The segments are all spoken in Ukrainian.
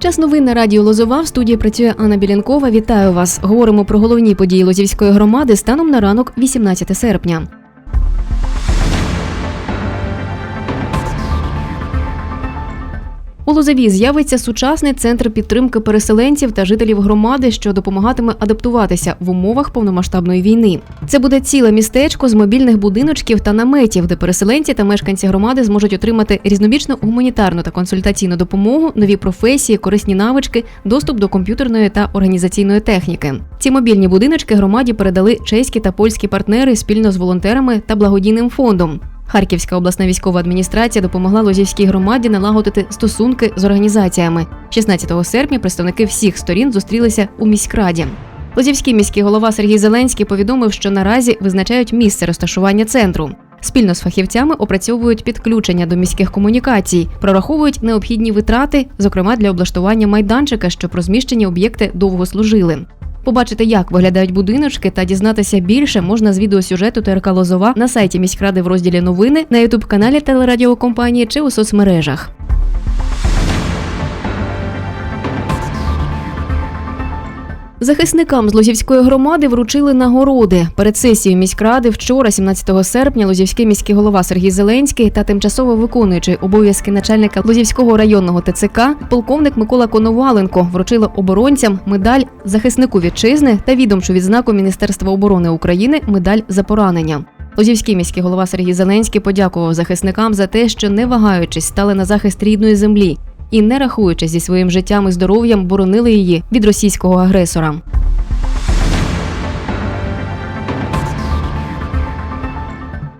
Час новин на радіо Лозова в студії працює Анна Білянкова. Вітаю вас. Говоримо про головні події Лозівської громади станом на ранок 18 серпня. У Лозові з'явиться сучасний центр підтримки переселенців та жителів громади, що допомагатиме адаптуватися в умовах повномасштабної війни. Це буде ціле містечко з мобільних будиночків та наметів, де переселенці та мешканці громади зможуть отримати різнобічну гуманітарну та консультаційну допомогу, нові професії, корисні навички, доступ до комп'ютерної та організаційної техніки. Ці мобільні будиночки громаді передали чеські та польські партнери спільно з волонтерами та благодійним фондом. Харківська обласна військова адміністрація допомогла Лозівській громаді налагодити стосунки з організаціями. 16 серпня представники всіх сторін зустрілися у міськраді. Лозівський міський голова Сергій Зеленський повідомив, що наразі визначають місце розташування центру. Спільно з фахівцями опрацьовують підключення до міських комунікацій, прораховують необхідні витрати, зокрема для облаштування майданчика, щоб розміщені об'єкти довго служили. Побачити, як виглядають будиночки та дізнатися більше можна з відеосюжету ТРК Лозова на сайті міськради в розділі новини на ютуб-каналі телерадіокомпанії чи у соцмережах. Захисникам з Лозівської громади вручили нагороди. Перед сесією міськради вчора, 17 серпня, Лозівський міський голова Сергій Зеленський та тимчасово виконуючий обов'язки начальника Лозівського районного ТЦК полковник Микола Коноваленко вручили оборонцям медаль захиснику вітчизни та відомчу відзнаку Міністерства оборони України медаль за поранення. Лозівський міський голова Сергій Зеленський подякував захисникам за те, що не вагаючись стали на захист рідної землі і, не рахуючись зі своїм життям і здоров'ям, боронили її від російського агресора.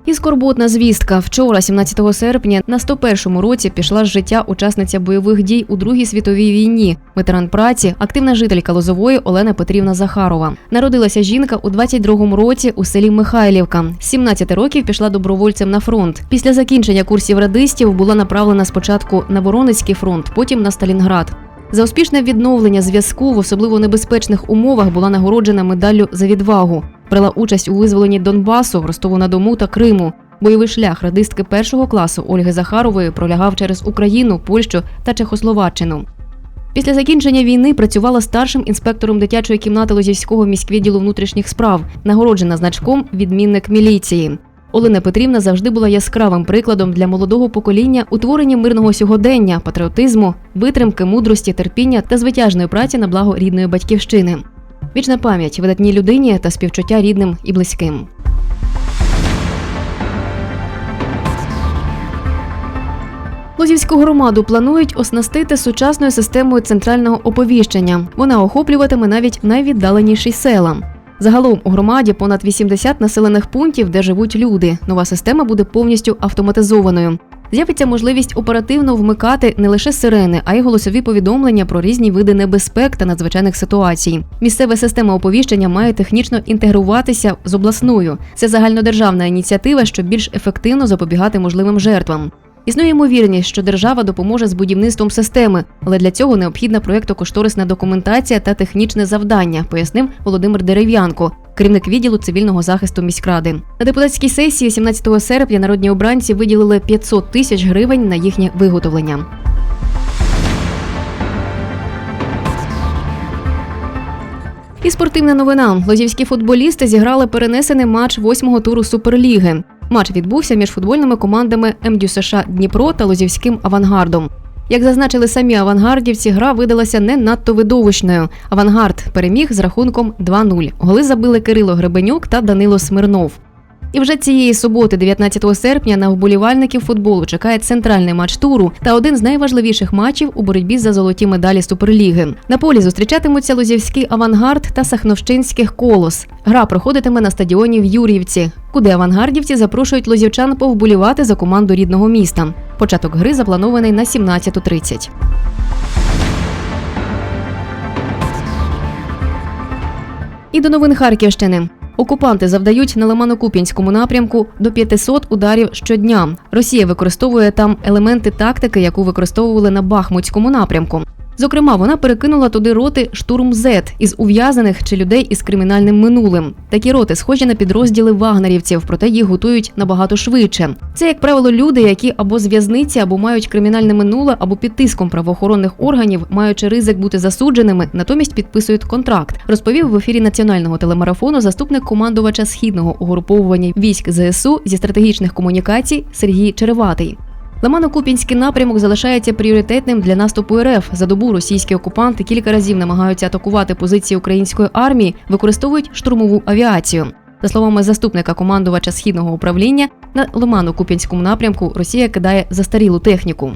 І скорботна звістка. Вчора, 17 серпня, на 101-му році пішла з життя учасниця бойових дій у Другій світовій війні, ветеран праці, активна жителька Лозової Олена Петрівна Захарова. Народилася жінка у 22-му році у селі Михайлівка. З 17 років пішла добровольцем на фронт. Після закінчення курсів радистів була направлена спочатку на Воронецький фронт, потім на Сталінград. За успішне відновлення зв'язку в особливо небезпечних умовах була нагороджена медаллю за відвагу. Брала участь у визволенні Донбасу, Ростову на Дому та Криму. Бойовий шлях радистки першого класу Ольги Захарової пролягав через Україну, Польщу та Чехословаччину. Після закінчення війни працювала старшим інспектором дитячої кімнати Лозівського міськвідділу внутрішніх справ, нагороджена значком відмінник міліції. Олена Петрівна завжди була яскравим прикладом для молодого покоління утворення мирного сьогодення, патріотизму, витримки, мудрості, терпіння та звитяжної праці на благо рідної батьківщини. Вічна пам'ять видатній людині та співчуття рідним і близьким. Лозівську громаду планують оснастити сучасною системою центрального оповіщення. Вона охоплюватиме навіть найвіддаленіші села. Загалом у громаді понад 80 населених пунктів, де живуть люди. Нова система буде повністю автоматизованою. З'явиться можливість оперативно вмикати не лише сирени, а й голосові повідомлення про різні види небезпек та надзвичайних ситуацій. Місцева система оповіщення має технічно інтегруватися з обласною. Це загальнодержавна ініціатива, щоб більш ефективно запобігати можливим жертвам. Існує ймовірність, що держава допоможе з будівництвом системи, але для цього необхідна проєктно-кошторисна документація та технічне завдання, пояснив Володимир Дерев'янко, керівник відділу цивільного захисту міськради. На депутатській сесії 17 серпня народні обранці виділили 500 тисяч гривень на їхнє виготовлення. І спортивна новина. Лозівські футболісти зіграли перенесений матч восьмого туру Суперліги. Матч відбувся між футбольними командами МДЮ США Дніпро та Лозівським авангардом. Як зазначили самі авангардівці, гра видалася не надто видовищною. Авангард переміг з рахунком 2-0. Голи забили Кирило Гребенюк та Данило Смирнов. І вже цієї суботи, 19 серпня, на вболівальників футболу чекає центральний матч туру та один з найважливіших матчів у боротьбі за золоті медалі Суперліги. На полі зустрічатимуться Лозівський авангард та Сахновщинських колос. Гра проходитиме на стадіоні в Юр'ївці, куди авангардівці запрошують лозівчан повболівати за команду рідного міста. Початок гри запланований на 17.30. І до новин Харківщини. Окупанти завдають на Лимано-Куп'янському напрямку до 500 ударів щодня. Росія використовує там елементи тактики, яку використовували на Бахмутському напрямку. Зокрема, вона перекинула туди роти штурм Z із ув'язаних чи людей із кримінальним минулим. Такі роти схожі на підрозділи вагнерівців, проте їх готують набагато швидше. Це, як правило, люди, які або з в'язниці, або мають кримінальне минуле, або під тиском правоохоронних органів, маючи ризик бути засудженими, натомість підписують контракт. Розповів в ефірі національного телемарафону заступник командувача східного угруповування військ ЗСУ зі стратегічних комунікацій Сергій Череватий. Лимано-Купінський напрямок залишається пріоритетним для наступу РФ. За добу російські окупанти кілька разів намагаються атакувати позиції української армії, використовують штурмову авіацію. За словами заступника командувача східного управління, на Лимано-Купінському напрямку Росія кидає застарілу техніку.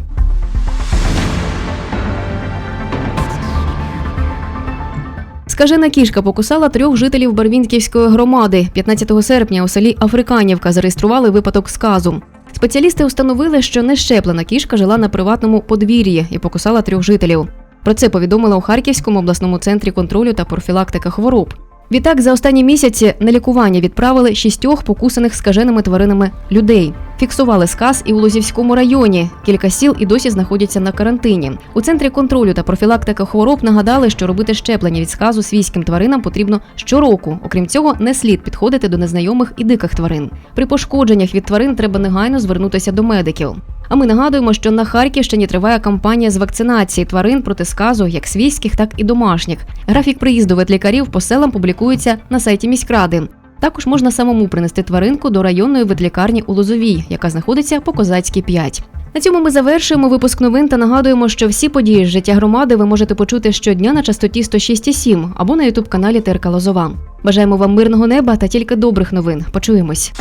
Скажена кішка покусала трьох жителів Барвінківської громади. 15 серпня у селі Африканівка зареєстрували випадок сказу. Спеціалісти установили, що нещеплена кішка жила на приватному подвір'ї і покусала трьох жителів. Про це повідомила у Харківському обласному центрі контролю та профілактики хвороб. Відтак, за останні місяці на лікування відправили шістьох покусаних скаженими тваринами людей. Фіксували сказ і у Лозівському районі. Кілька сіл і досі знаходяться на карантині. У центрі контролю та профілактики хвороб нагадали, що робити щеплення від сказу свійським тваринам потрібно щороку. Окрім цього, не слід підходити до незнайомих і диких тварин. При пошкодженнях від тварин треба негайно звернутися до медиків. А ми нагадуємо, що на Харківщині триває кампанія з вакцинації тварин проти сказу, як свійських, так і домашніх. Графік приїзду ветлікарів по селам публікується на сайті міськради. Також можна самому принести тваринку до районної ветлікарні у Лозовій, яка знаходиться по Козацькій 5. На цьому ми завершуємо випуск новин та нагадуємо, що всі події з життя громади ви можете почути щодня на частоті 106,7 або на ютуб каналі ТРК Лозова. Бажаємо вам мирного неба та тільки добрих новин. Почуємось.